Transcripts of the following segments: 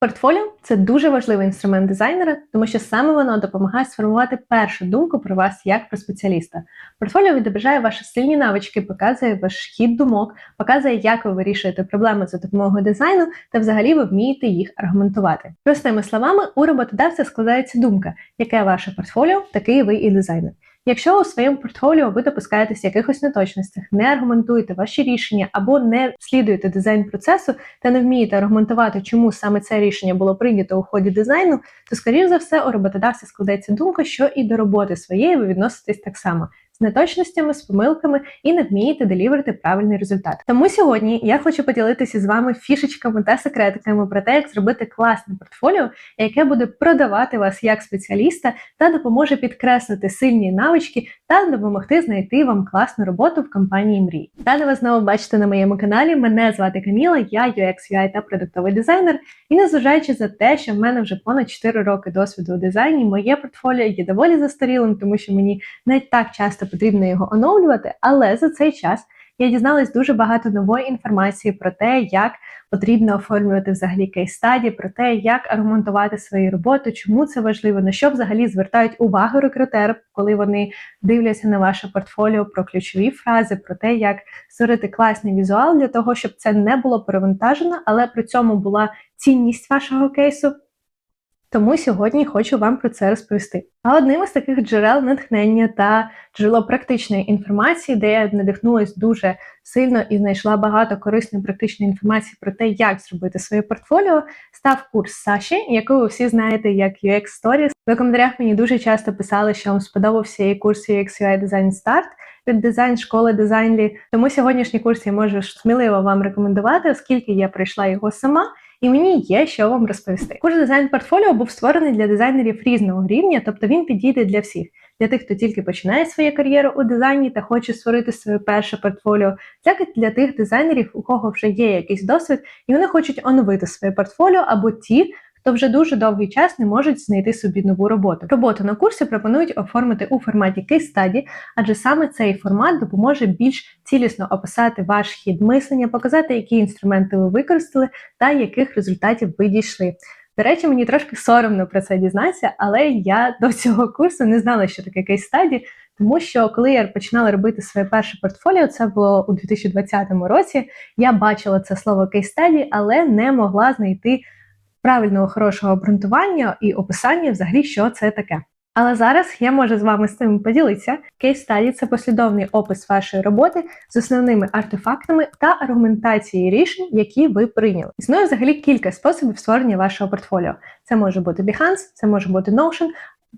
Портфоліо це дуже важливий інструмент дизайнера, тому що саме воно допомагає сформувати першу думку про вас як про спеціаліста. Портфоліо відображає ваші сильні навички, показує ваш хід думок, показує, як ви вирішуєте проблеми за допомогою дизайну, та взагалі ви вмієте їх аргументувати. Простими словами, у роботодавця складається думка, яке ваше портфоліо, такий ви і дизайнер. Якщо у своєму портфоліо ви допускаєтесь якихось неточностей, не аргументуєте ваші рішення або не слідуєте дизайн процесу та не вмієте аргументувати, чому саме це рішення було прийнято у ході дизайну, то скоріш за все у роботодавця складеться думка, що і до роботи своєї ви відноситесь так само неточностями, з помилками і не вмієте деліверити правильний результат. Тому сьогодні я хочу поділитися з вами фішечками та секретиками про те, як зробити класне портфоліо, яке буде продавати вас як спеціаліста та допоможе підкреслити сильні навички та допомогти знайти вам класну роботу в компанії Мрій. Далі вас знову бачите на моєму каналі. Мене звати Каміла, я UX, UI та продуктовий дизайнер. І незважаючи за те, що в мене вже понад 4 роки досвіду у дизайні, моє портфоліо є доволі застарілим, тому що мені не так часто потрібно його оновлювати, але за цей час я дізналась дуже багато нової інформації про те, як потрібно оформлювати взагалі кейс-стаді, про те, як аргументувати свою роботу, чому це важливо, на що взагалі звертають увагу рекрутери, коли вони дивляться на ваше портфоліо про ключові фрази, про те, як створити класний візуал для того, щоб це не було перевантажено, але при цьому була цінність вашого кейсу. Тому сьогодні хочу вам про це розповісти. А одним із таких джерел натхнення та джерело практичної інформації, де я надихнулася дуже сильно і знайшла багато корисної практичної інформації про те, як зробити своє портфоліо, став курс Саші, яку ви всі знаєте як UX Stories. В коментарях мені дуже часто писали, що вам сподобався її курс UX UI Design Start від дизайн школи дизайнлі. Тому сьогоднішній курс я можу сміливо вам рекомендувати, оскільки я пройшла його сама і мені є що вам розповісти. Курс дизайн портфоліо був створений для дизайнерів різного рівня, тобто він підійде для всіх. Для тих, хто тільки починає свою кар'єру у дизайні та хоче створити своє перше портфоліо, так і для тих дизайнерів, у кого вже є якийсь досвід, і вони хочуть оновити своє портфоліо, або ті, хто вже дуже довгий час не можуть знайти собі нову роботу. Роботу на курсі пропонують оформити у форматі study, адже саме цей формат допоможе більш цілісно описати ваш хід мислення, показати, які інструменти ви використали та яких результатів ви дійшли. До речі, мені трошки соромно про це дізнатися, але я до цього курсу не знала, що таке кейс-стаді, тому що коли я починала робити своє перше портфоліо, це було у 2020 році. Я бачила це слово кейс-стаді, але не могла знайти правильного хорошого обґрунтування і описання, взагалі, що це таке. Але зараз я можу з вами з цим поділитися. Кейс стаді це послідовний опис вашої роботи з основними артефактами та аргументацією рішень, які ви прийняли. Існує взагалі кілька способів створення вашого портфоліо. Це може бути Behance, це може бути Notion,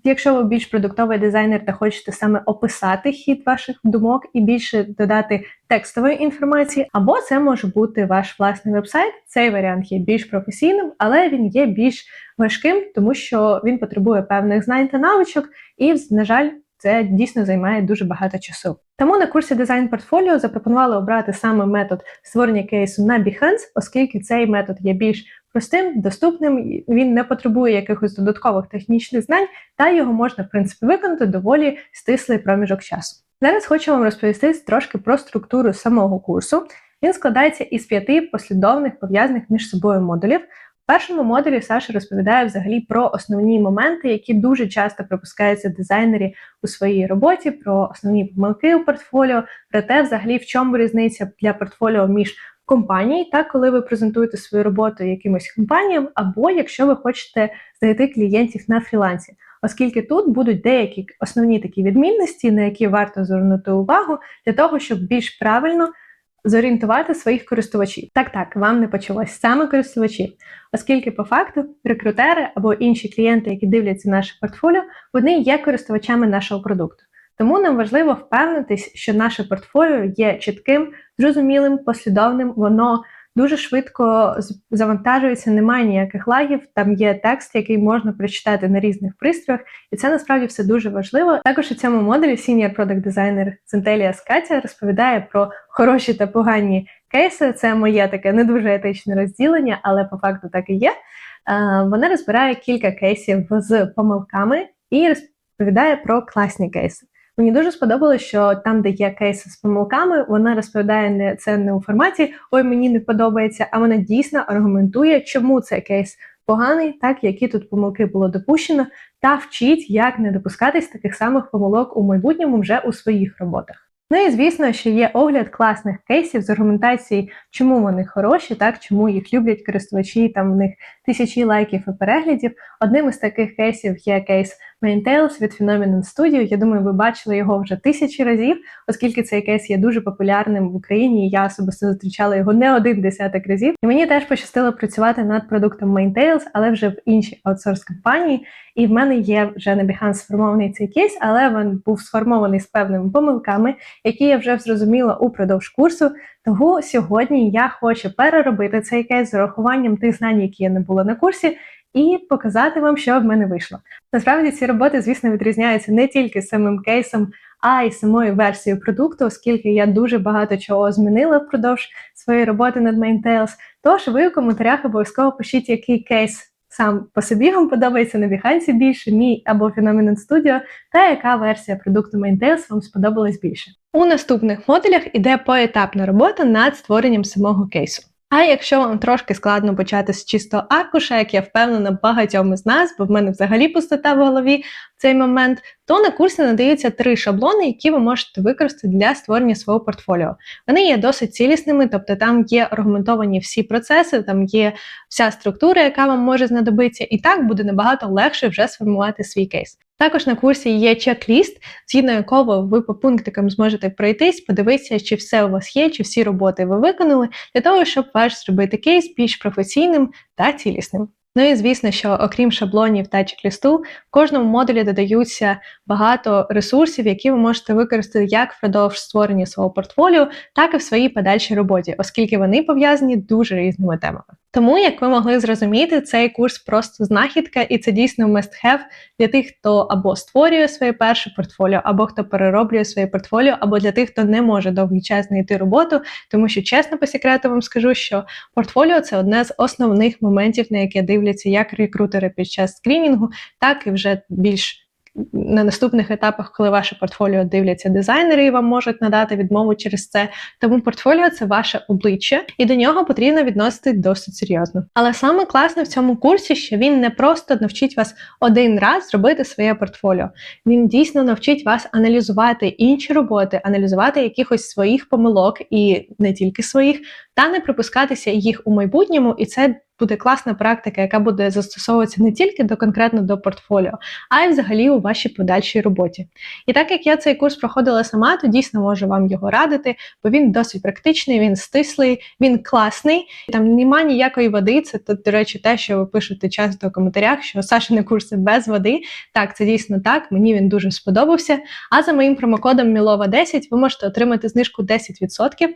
Якщо ви більш продуктовий дизайнер та хочете саме описати хід ваших думок і більше додати текстової інформації, або це може бути ваш власний вебсайт. Цей варіант є більш професійним, але він є більш важким, тому що він потребує певних знань та навичок, і, на жаль, це дійсно займає дуже багато часу. Тому на курсі дизайн портфоліо запропонували обрати саме метод створення кейсу на Behance, оскільки цей метод є більш простим, доступним, він не потребує якихось додаткових технічних знань, та його можна в принципі виконати доволі стислий проміжок часу. Зараз хочу вам розповісти трошки про структуру самого курсу. Він складається із п'яти послідовних пов'язаних між собою модулів. В першому модулі Саша розповідає взагалі про основні моменти, які дуже часто пропускаються дизайнері у своїй роботі, про основні помилки у портфоліо, про те, взагалі, в чому різниця для портфоліо між компаній, так коли ви презентуєте свою роботу якимось компаніям, або якщо ви хочете знайти клієнтів на фрілансі. Оскільки тут будуть деякі основні такі відмінності, на які варто звернути увагу, для того, щоб більш правильно зорієнтувати своїх користувачів. Так, так, вам не почалось саме користувачі, оскільки по факту рекрутери або інші клієнти, які дивляться наше портфоліо, вони є користувачами нашого продукту. Тому нам важливо впевнитись, що наше портфоліо є чітким, зрозумілим, послідовним, воно дуже швидко завантажується, немає ніяких лагів. Там є текст, який можна прочитати на різних пристроях, і це насправді все дуже важливо. Також у цьому модулі Senior Product Designer Центелія Скатя розповідає про хороші та погані кейси. Це моє таке не дуже етичне розділення, але по факту так і є. Вона розбирає кілька кейсів з помилками і розповідає про класні кейси. Мені дуже сподобалося, що там, де є кейси з помилками, вона розповідає не це не у форматі Ой, мені не подобається, а вона дійсно аргументує, чому цей кейс поганий, так які тут помилки було допущено, та вчіть, як не допускатись таких самих помилок у майбутньому вже у своїх роботах. Ну і звісно, що є огляд класних кейсів з аргументації, чому вони хороші, так чому їх люблять користувачі, там в них тисячі лайків і переглядів. Одним із таких кейсів є кейс Maintails від Phenomenon Studio. Я думаю, ви бачили його вже тисячі разів, оскільки цей кейс є дуже популярним в Україні. Я особисто зустрічала його не один десяток разів. І мені теж пощастило працювати над продуктом Maintails, але вже в іншій аутсорс компанії. І в мене є вже на Behance сформований цей кейс, але він був сформований з певними помилками, які я вже зрозуміла упродовж курсу. Тому сьогодні я хочу переробити цей кейс з урахуванням тих знань, які я не була на курсі, і показати вам, що в мене вийшло. Насправді ці роботи, звісно, відрізняються не тільки самим кейсом, а й самою версією продукту, оскільки я дуже багато чого змінила впродовж своєї роботи над Maintails. Тож ви в коментарях обов'язково пишіть, який кейс сам по собі вам подобається на Behance більше, мій або Phenomenon Studio, та яка версія продукту Maintails вам сподобалась більше. У наступних модулях іде поетапна робота над створенням самого кейсу. А якщо вам трошки складно почати з чистого аркуша, як я впевнена багатьом із нас, бо в мене взагалі пустота в голові цей момент, то на курсі надаються три шаблони, які ви можете використати для створення свого портфоліо. Вони є досить цілісними, тобто там є аргументовані всі процеси, там є вся структура, яка вам може знадобитися, і так буде набагато легше вже сформувати свій кейс. Також на курсі є чек-ліст, згідно якого ви по пунктикам зможете пройтись, подивитися, чи все у вас є, чи всі роботи ви виконали, для того, щоб ваш зробити кейс більш професійним та цілісним. Ну і звісно, що окрім шаблонів та чек-лісту, в кожному модулі додаються багато ресурсів, які ви можете використати як впродовж створення свого портфоліо, так і в своїй подальшій роботі, оскільки вони пов'язані дуже різними темами. Тому, як ви могли зрозуміти, цей курс просто знахідка, і це дійсно must-have для тих, хто або створює своє перше портфоліо, або хто перероблює своє портфоліо, або для тих, хто не може довгий час знайти роботу. Тому що, чесно, по секрету вам скажу, що портфоліо це одне з основних моментів, на яке дивляться як рекрутери під час скрінінгу, так і вже більш на наступних етапах, коли ваше портфоліо дивляться дизайнери і вам можуть надати відмову через це. Тому портфоліо це ваше обличчя, і до нього потрібно відноситись досить серйозно. Але саме класне в цьому курсі, що він не просто навчить вас один раз зробити своє портфоліо. Він дійсно навчить вас аналізувати інші роботи, аналізувати якихось своїх помилок і не тільки своїх, та не припускатися їх у майбутньому, і це буде класна практика, яка буде застосовуватися не тільки до конкретно до портфоліо, а й взагалі у вашій подальшій роботі. І так як я цей курс проходила сама, то дійсно можу вам його радити, бо він досить практичний, він стислий, він класний. Там нема ніякої води. Це до речі, те, що ви пишете часто в коментарях, що Сашини курси без води. Так, це дійсно так. Мені він дуже сподобався. А за моїм промокодом Мілова 10 ви можете отримати знижку 10%.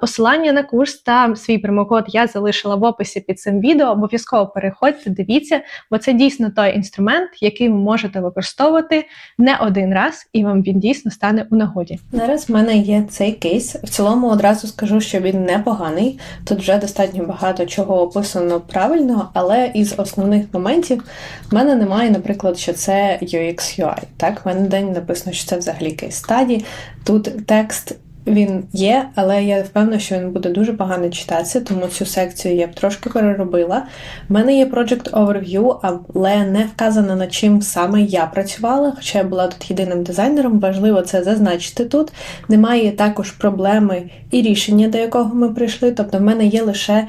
Посилання на курс та свій промокод я залишила в описі під цим відео. Обов'язково переходьте, дивіться, бо це дійсно той інструмент, який ви можете використовувати не один раз, і вам він дійсно стане у нагоді. Зараз в мене є цей кейс. В цілому одразу скажу, що він непоганий. Тут вже достатньо багато чого описано правильного, але із основних моментів в мене немає, наприклад, що це UX UI. Так, в мене день написано, що це взагалі кейс стаді. Тут текст. Він є, але я впевнена, що він буде дуже погано читатися, тому цю секцію я б трошки переробила. У мене є Project Overview, але не вказано над чим саме я працювала, хоча я була тут єдиним дизайнером, важливо це зазначити тут. Немає також проблеми і рішення, до якого ми прийшли. Тобто, в мене є лише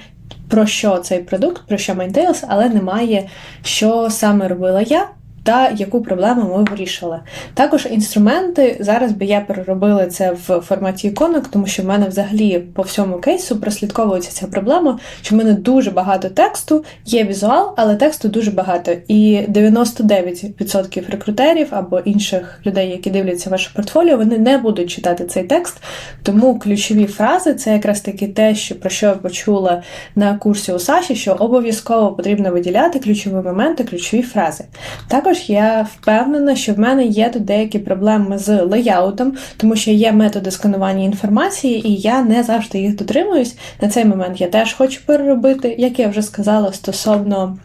про що цей продукт, про що Maintails, але немає, що саме робила я та яку проблему ми вирішили. Також інструменти зараз би я переробила це в форматі іконок, тому що в мене взагалі по всьому кейсу прослідковується ця проблема, що в мене дуже багато тексту, є візуал, але тексту дуже багато. І 99% рекрутерів або інших людей, які дивляться ваше портфоліо, вони не будуть читати цей текст. Тому ключові фрази це якраз таки те, що про що я почула на курсі у Саші, що обов'язково потрібно виділяти ключові моменти, ключові фрази. Також також я впевнена, що в мене є тут деякі проблеми з леяутом, тому що є методи сканування інформації, і я не завжди їх дотримуюсь. На цей момент я теж хочу переробити, як я вже сказала, стосовно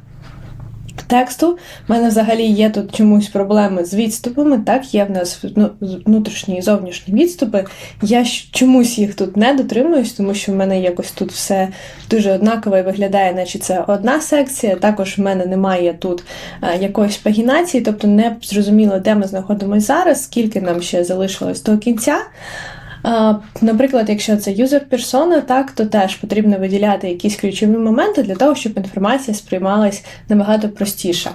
тексту. У мене взагалі є тут чомусь проблеми з відступами. Так, є в нас ну, внутрішні і зовнішні відступи. Я чомусь їх тут не дотримуюсь, тому що в мене якось тут все дуже однаково і виглядає, наче це одна секція. Також в мене немає тут е, якоїсь пагінації, тобто не зрозуміло, де ми знаходимося зараз, скільки нам ще залишилось до кінця. Наприклад, якщо це юзер-персона, так то теж потрібно виділяти якісь ключові моменти для того, щоб інформація сприймалась набагато простіше.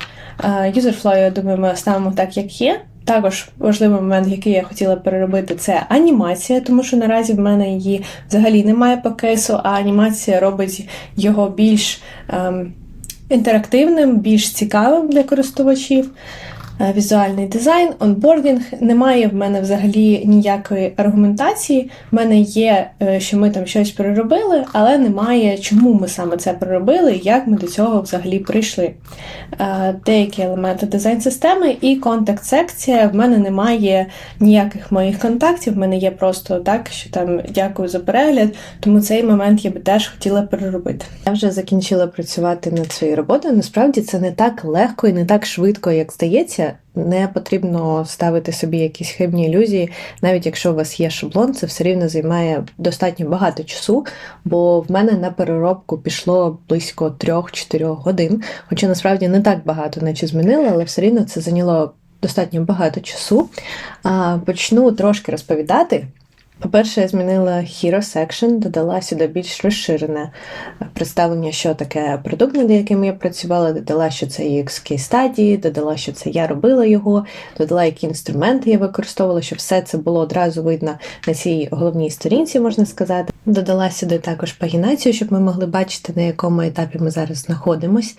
Юзер-флоу, я думаю, ми оставимо так, як є. Також важливий момент, який я хотіла переробити, це анімація, тому що наразі в мене її взагалі немає по кейсу, а анімація робить його більш ем, інтерактивним, більш цікавим для користувачів. Е, візуальний дизайн, онбордінг. Немає в мене взагалі ніякої аргументації. В мене є, е, що ми там щось переробили, але немає, чому ми саме це переробили як ми до цього взагалі прийшли. Е, деякі елементи дизайн-системи і контакт-секція. В мене немає ніяких моїх контактів, в мене є просто так, що там дякую за перегляд, тому цей момент я би теж хотіла переробити. Я вже закінчила працювати над своєю роботою. Насправді це не так легко і не так швидко, як здається. Не потрібно ставити собі якісь хибні ілюзії, навіть якщо у вас є шаблон, це все рівно займає достатньо багато часу, бо в мене на переробку пішло близько 3-4 годин, хоча насправді не так багато, наче змінило, але все рівно це зайняло достатньо багато часу. Почну трошки розповідати. По-перше, я змінила Hero Section, додала сюди більш розширене представлення, що таке продукт, над яким я працювала, додала, що це UX стадії, додала, що це я робила його, додала, які інструменти я використовувала, щоб все це було одразу видно на цій головній сторінці, можна сказати. Додала сюди також пагінацію, щоб ми могли бачити, на якому етапі ми зараз знаходимось.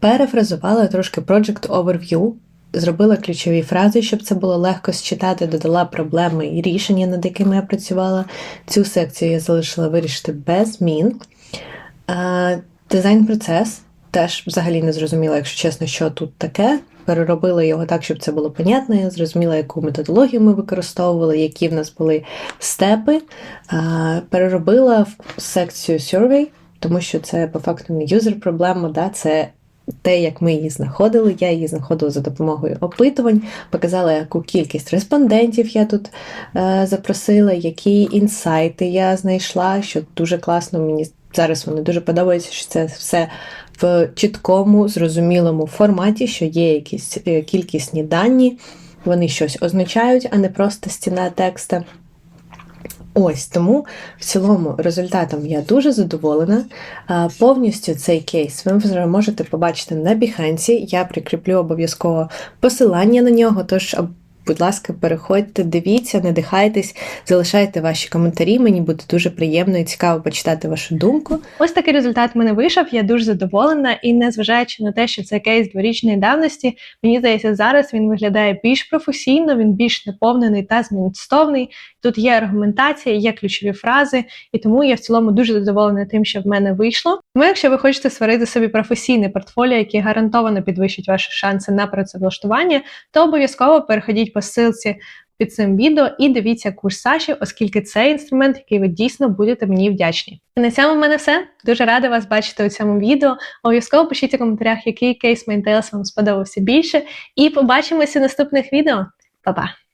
Перефразувала трошки Project Overview. Зробила ключові фрази, щоб це було легко считати, додала проблеми і рішення, над якими я працювала. Цю секцію я залишила вирішити без змін. Дизайн-процес теж взагалі не зрозуміла, якщо чесно, що тут таке. Переробила його так, щоб це було понятно. Я зрозуміла, яку методологію ми використовували, які в нас були степи. Переробила в секцію survey, тому що це по факту не юзер-проблема, да, це те, як ми її знаходили, я її знаходила за допомогою опитувань, показала, яку кількість респондентів я тут е, запросила, які інсайти я знайшла, що дуже класно мені зараз вони дуже подобаються, що це все в чіткому, зрозумілому форматі, що є якісь е, кількісні дані, вони щось означають, а не просто стіна текста. Ось тому в цілому результатом я дуже задоволена. Повністю цей кейс ви вже можете побачити на Behance. Я прикріплю обов'язково посилання на нього, тож Будь ласка, переходьте, дивіться, надихайтесь, залишайте ваші коментарі. Мені буде дуже приємно і цікаво почитати вашу думку. Ось такий результат в мене вийшов. Я дуже задоволена, і незважаючи на те, що це кейс дворічної давності, мені здається, зараз він виглядає більш професійно, він більш наповнений та змістовний. Тут є аргументація, є ключові фрази, і тому я в цілому дуже задоволена тим, що в мене вийшло. Тому, якщо ви хочете створити собі професійне портфоліо, яке гарантовано підвищить ваші шанси на працевлаштування, то обов'язково переходіть по ссылці під цим відео і дивіться курс Саші, оскільки це інструмент, який ви дійсно будете мені вдячні. І на цьому в мене все. Дуже рада вас бачити у цьому відео. Обов'язково пишіть у коментарях, який кейс Maintails вам сподобався більше. І побачимося в наступних відео. Па-па!